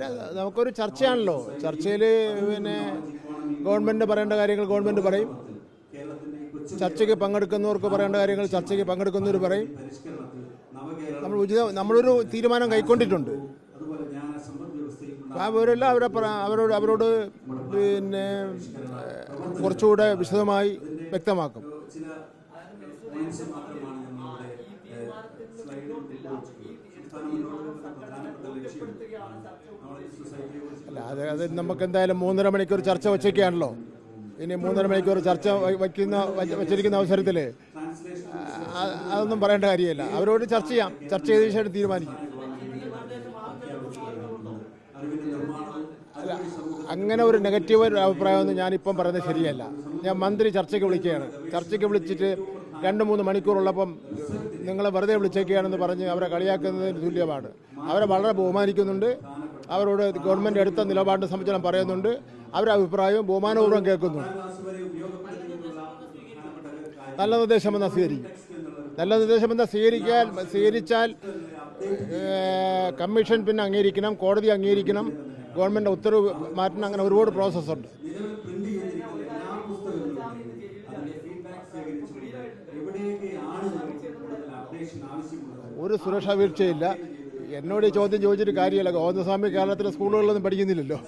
അല്ല നമുക്കൊരു ചർച്ചയാണല്ലോ ചർച്ചയിൽ പിന്നെ ഗവൺമെന്റ് പറയേണ്ട കാര്യങ്ങൾ ഗവൺമെന്റ് പറയും ചർച്ചയ്ക്ക് പങ്കെടുക്കുന്നവർക്ക് പറയേണ്ട കാര്യങ്ങൾ ചർച്ചയ്ക്ക് പങ്കെടുക്കുന്നവർ പറയും നമ്മൾ ഉചിത നമ്മളൊരു തീരുമാനം കൈക്കൊണ്ടിട്ടുണ്ട് അവരെല്ലാം അവരെ അവരോട് അവരോട് പിന്നെ കുറച്ചുകൂടെ വിശദമായി വ്യക്തമാക്കും അല്ല അത് അത് നമുക്ക് എന്തായാലും മൂന്നര മണിക്കൂർ ചർച്ച വച്ചേക്കാണല്ലോ. ഇനി മൂന്നര മണിക്കൂർ ചർച്ച വയ്ക്കുന്ന വച്ചിരിക്കുന്ന അവസരത്തിൽ അതൊന്നും പറയേണ്ട കാര്യമില്ല. അവരോട് ചർച്ച ചെയ്യാം. ചർച്ച ചെയ്ത ശേഷം തീരുമാനിക്കും. അല്ല അങ്ങനെ ഒരു നെഗറ്റീവ് ഒരു അഭിപ്രായമൊന്നും ഞാനിപ്പം പറയുന്നത് ശരിയല്ല. ഞാൻ മന്ത്രി ചർച്ചയ്ക്ക് വിളിക്കുകയാണ്. ചർച്ചയ്ക്ക് വിളിച്ചിട്ട് രണ്ട് മൂന്ന് മണിക്കൂറുള്ളപ്പം നിങ്ങളെ വെറുതെ വിളിച്ചേക്കുകയാണെന്ന് പറഞ്ഞ് അവരെ കളിയാക്കുന്നതിന് തുല്യമാണ്. അവരെ വളരെ ബഹുമാനിക്കുന്നുണ്ട്. അവരോട് ഗവൺമെന്റ് എടുത്ത നിലപാടിനെ സംബന്ധിച്ച് പറയുന്നുണ്ട്. അവരുടെ അഭിപ്രായവും ബഹുമാനപൂർവം കേൾക്കുന്നുണ്ട് നല്ല നിർദ്ദേശം എന്നാൽ സ്വീകരിക്കും. നല്ല നിർദ്ദേശം എന്താ സ്വീകരിക്കാൻ സ്വീകരിച്ചാൽ കമ്മീഷൻ പിന്നെ അംഗീകരിക്കണം കോടതി അംഗീകരിക്കണം. ഗവൺമെന്റ് ഉത്തരവ് മാറ്റണം. അങ്ങനെ ഒരുപാട് പ്രോസസ്സുണ്ട് ഒരു സുരക്ഷാ വീഴ്ചയില്ല. എന്നോട് ചോദ്യം ചോദിച്ചിട്ട് കാര്യമില്ല. ഗോവിന്ദസ്വാമി കേരളത്തിലെ സ്കൂളുകളിലൊന്നും പഠിക്കുന്നില്ലല്ലോ.